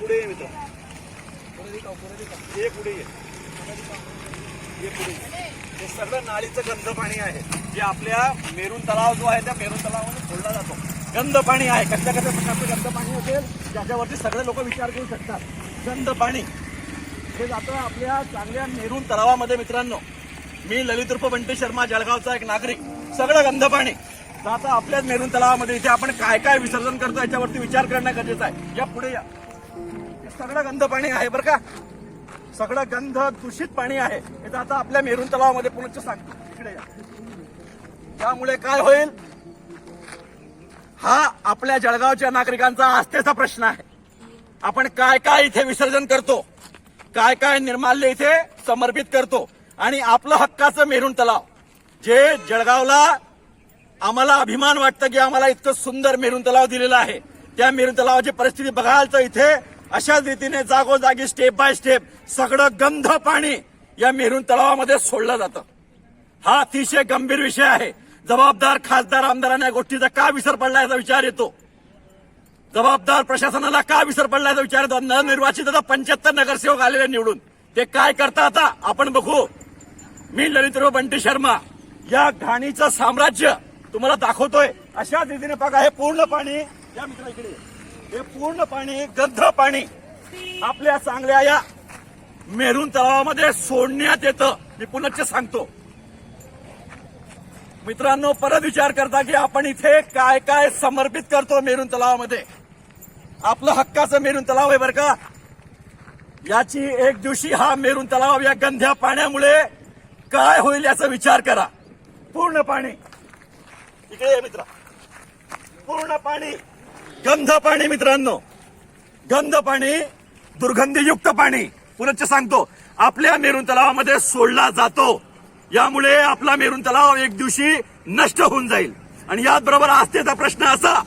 पुढे ये मित्र. ये पुढे ये. हे पुढे हे सगळं नाळीचं गंध पाणी आहे. जे आपल्या मेरून तलाव जो आहे त्या मेरून तलावामध्ये सोडला जातो. गंध पाणी आहे. कशा कशा प्रकारचं गंध पाणी असेल ज्याच्यावरती सगळे लोक विचार करू शकतात. गंध पाणी. हे जातं आपल्या चांगल्या मेरून तलावामध्ये मित्रांनो. मी ललित रूप बंटी शर्मा जळगावचा एक नागरिक. सगळं गंध पाणी. जातं आपल्याच मेरून तलावामध्ये. इथे आपण काय काय विसर्जन करतो याच्यावरती विचार करणं गरजेचं आहे. या पुढे या. सगळं गंध पाणी आहे बरं का? सगळं गंध दूषित पाणी आहे. हे आता आपल्या मेरून तलावामध्ये पुनश्च सांगतो. इकडे या. त्यामुळे काय होईल? हा आपल्या जळगावच्या नागरिकांचा आस्थेचा प्रश्न आहे. आपण काय काय इथे विसर्जन करतो? काय काय निर्माल्य इथे समर्पित करतो? आणि आपलं हक्काचं मेरून तलाव जे जळगावला आम्हाला अभिमान वाटतं की आम्हाला इतकं सुंदर मेरून तलाव दिलेला आहे. त्या मेरून तलावाची परिस्थिती बघाल तर इथे अशाच रीतीने जागोजागी स्टेप बाय स्टेप सगळं गंध पाणी या मेरून तलावामध्ये सोडलं जातं. हा अतिशय गंभीर विषय आहे. जबाबदार खासदार आमदारांना या गोष्टीचा का विसर पडला याचा विचार येतो. जबाबदार प्रशासनाला का विसर पडला याचा विचार येतो. नवनिर्वाचित आता पंच्याहत्तर नगरसेवक आलेले निवडून. ते काय करता आता? आपण बघू. मी ललितराव बंटी शर्मा. या घाणीचं साम्राज्य तुम्हाला दाखवतोय. अशा रीतीने बघा हे पूर्ण पाणी या मित्रा इकडे हे पूर्ण पाणी गद्ध पाणी आपल्या चांगल्या या मेरून तलावामध्ये सोडण्यात येतं. मी पुनश्च सांगतो. मित्रांनो परत विचार करता की आपण इथे काय काय समर्पित करतो मेरून तलावामध्ये? आपलं हक्काचं मेरून तलाव आहे बरं का? याची एक दिवशी हा मेरून तलाव या गंध्या पाण्यामुळे काय होईल याचा विचार करा. पूर्ण पाणी. इकडे ये मित्रा. पूर्ण पाणी. गंध पाणी मित्रांनो. गंध पाणी दुर्गंधीयुक्त पाणी. पुनश्च सांगतो. आपल्या मेरून तलावामध्ये सोडला जातो. यामुळे आपला मेरून तलाव एक दिवशी नष्ट होऊन जाईल. आणि याचबरोबर आस्थेचा प्रश्न असा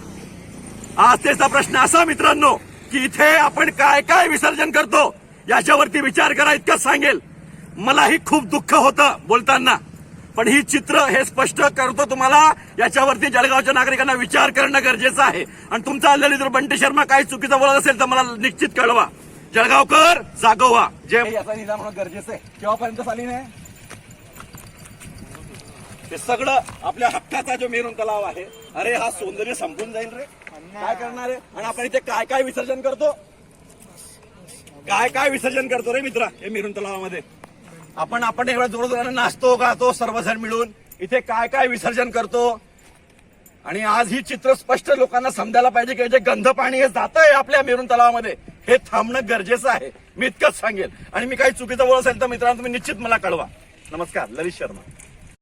आस्थेचा प्रश्न असा मित्रांनो की इथे आपण काय काय विसर्जन करतो? याच्यावरती विचार करा इतकंच सांगेल. मलाही खूप दुःख होतं बोलताना. पण ही चित्र हे स्पष्ट करतो तुम्हाला. याच्यावरती जळगावच्या नागरिकांना विचार करणं गरजेचं आहे. आणि तुमचा ललित बंटी शर्मा काही चुकीचं बोलत असेल तर मला निश्चित कळवा. जळगावकर जागोवा. जे याचा निदान होणं गरजेचं आहे. केव्हापर्यंत चाली नाही ते सगळं आपल्या हक्काचा जो मेरून तलाव आहे अरे हा सौंदर्य संपून जाईल रे. काय करणार आहे आणि आपण इथे काय काय विसर्जन करतो? काय काय विसर्जन करतो रे मित्रा हे मेरून तलावामध्ये? आपण आपण एवढ्या जोरजोराने नाचतो नाचतो गातो सर्वजण मिळून. इथे काय काय विसर्जन करतो? आणि आज ही चित्र स्पष्ट लोकांना समजायला पाहिजे की जे गंध पाणी हे जात आहे आपल्या मेरून तलावामध्ये हे थांबणं गरजेचं आहे. मी इतकंच सांगेल आणि मी काही चुकीचं बोल असेल तर मित्रांनो तुम्ही निश्चित मला कळवा. नमस्कार ललित शर्मा.